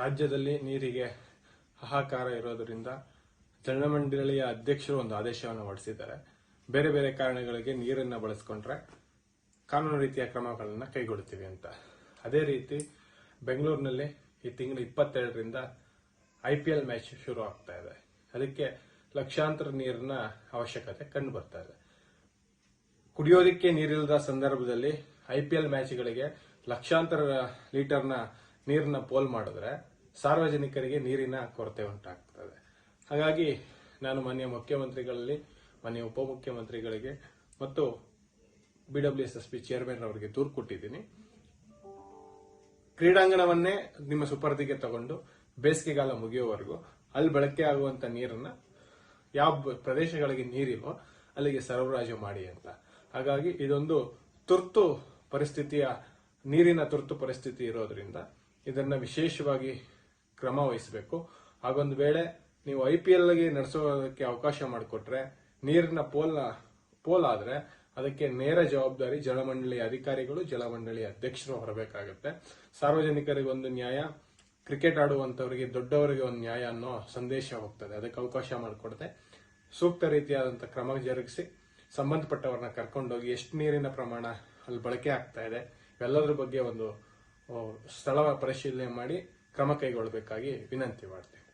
ರಾಜ್ಯದಲ್ಲಿ ನೀರಿಗೆ ಹಾಹಾಕಾರ ಇರೋದರಿಂದ ಜಲಮಂಡಳಿಯ ಅಧ್ಯಕ್ಷರು ಒಂದು ಆದೇಶವನ್ನು ಹೊರಡಿಸಿದ್ದಾರೆ. ಬೇರೆ ಬೇರೆ ಕಾರಣಗಳಿಗೆ ನೀರನ್ನು ಬಳಸ್ಕೊಂಡ್ರೆ ಕಾನೂನು ರೀತಿಯ ಕ್ರಮಗಳನ್ನು ಕೈಗೊಳ್ತೀವಿ ಅಂತ. ಅದೇ ರೀತಿ ಬೆಂಗಳೂರಿನಲ್ಲಿ ಈ ತಿಂಗಳು ಇಪ್ಪತ್ತೆರಡರಿಂದ ಐ ಪಿ ಎಲ್ ಮ್ಯಾಚ್ ಶುರು ಆಗ್ತಾ ಇದೆ. ಅದಕ್ಕೆ ಲಕ್ಷಾಂತರ ನೀರಿನ ಅವಶ್ಯಕತೆ ಕಂಡು ಬರ್ತಾ ಇದೆ. ಕುಡಿಯೋದಕ್ಕೆ ನೀರಿಲ್ಲದ ಸಂದರ್ಭದಲ್ಲಿ ಐ ಪಿ ಎಲ್ ಮ್ಯಾಚ್ಗಳಿಗೆ ಲಕ್ಷಾಂತರ ಲೀಟರ್ನ ನೀರನ್ನ ಪೋಲ್ ಮಾಡಿದ್ರೆ ಸಾರ್ವಜನಿಕರಿಗೆ ನೀರಿನ ಕೊರತೆ ಉಂಟಾಗ್ತದೆ. ಹಾಗಾಗಿ ನಾನು ಮಾನ್ಯ ಮುಖ್ಯಮಂತ್ರಿಗಳಲ್ಲಿ, ಮಾನ್ಯ ಉಪಮುಖ್ಯಮಂತ್ರಿಗಳಿಗೆ ಮತ್ತು BWSSP S S P chairman ಅವರಿಗೆ ದೂರು ಕೊಟ್ಟಿದ್ದೀನಿ. ಕ್ರೀಡಾಂಗಣವನ್ನೇ ನಿಮ್ಮ ಸುಪರ್ದಿಗೆ ತಗೊಂಡು ಬೇಸಿಗೆಗಾಲ ಮುಗಿಯುವವರೆಗೂ ಅಲ್ಲಿ ಬಳಕೆ ಆಗುವಂತ ನೀರನ್ನ ಯಾವ ಪ್ರದೇಶಗಳಿಗೆ ನೀರಿಲ್ವೋ ಅಲ್ಲಿಗೆ ಸರಬರಾಜು ಮಾಡಿ ಅಂತ. ಹಾಗಾಗಿ ಇದೊಂದು ತುರ್ತು ಪರಿಸ್ಥಿತಿಯ, ನೀರಿನ ತುರ್ತು ಪರಿಸ್ಥಿತಿ ಇರೋದ್ರಿಂದ ಇದನ್ನ ವಿಶೇಷವಾಗಿ ಕ್ರಮ ವಹಿಸಬೇಕು. ಹಾಗೊಂದು ವೇಳೆ ನೀವು ಐ ಪಿ ಎಲ್ಗೆ ನಡೆಸೋದಕ್ಕೆ ಅವಕಾಶ ಮಾಡಿಕೊಟ್ರೆ, ನೀರಿನ ಪೋಲ್ ಪೋಲ್ ಆದ್ರೆ ಅದಕ್ಕೆ ನೇರ ಜವಾಬ್ದಾರಿ ಜಲಮಂಡಳಿ ಅಧಿಕಾರಿಗಳು, ಜಲಮಂಡಳಿ ಅಧ್ಯಕ್ಷರು ಹೊರಬೇಕಾಗುತ್ತೆ. ಸಾರ್ವಜನಿಕರಿಗೆ ಒಂದು ನ್ಯಾಯ, ಕ್ರಿಕೆಟ್ ಆಡುವಂತವರಿಗೆ ದೊಡ್ಡವರಿಗೆ ಒಂದು ನ್ಯಾಯ ಅನ್ನೋ ಸಂದೇಶ ಹೋಗ್ತದೆ. ಅದಕ್ಕೆ ಅವಕಾಶ ಮಾಡಿಕೊಡದೆ ಸೂಕ್ತ ರೀತಿಯಾದಂತಹ ಕ್ರಮ ಜರುಗಿಸಿ ಸಂಬಂಧಪಟ್ಟವರನ್ನ ಕರ್ಕೊಂಡೋಗಿ ಎಷ್ಟು ನೀರಿನ ಪ್ರಮಾಣ ಅಲ್ಲಿ ಬಳಕೆ ಆಗ್ತಾ ಇದೆ ಎಲ್ಲದರ ಬಗ್ಗೆ ಒಂದು ಸ್ಥಳ ಪರಿಶೀಲನೆ ಮಾಡಿ ಕ್ರಮ ಕೈಗೊಳ್ಳಬೇಕಾಗಿ ವಿನಂತಿ ಮಾಡ್ತೇವೆ.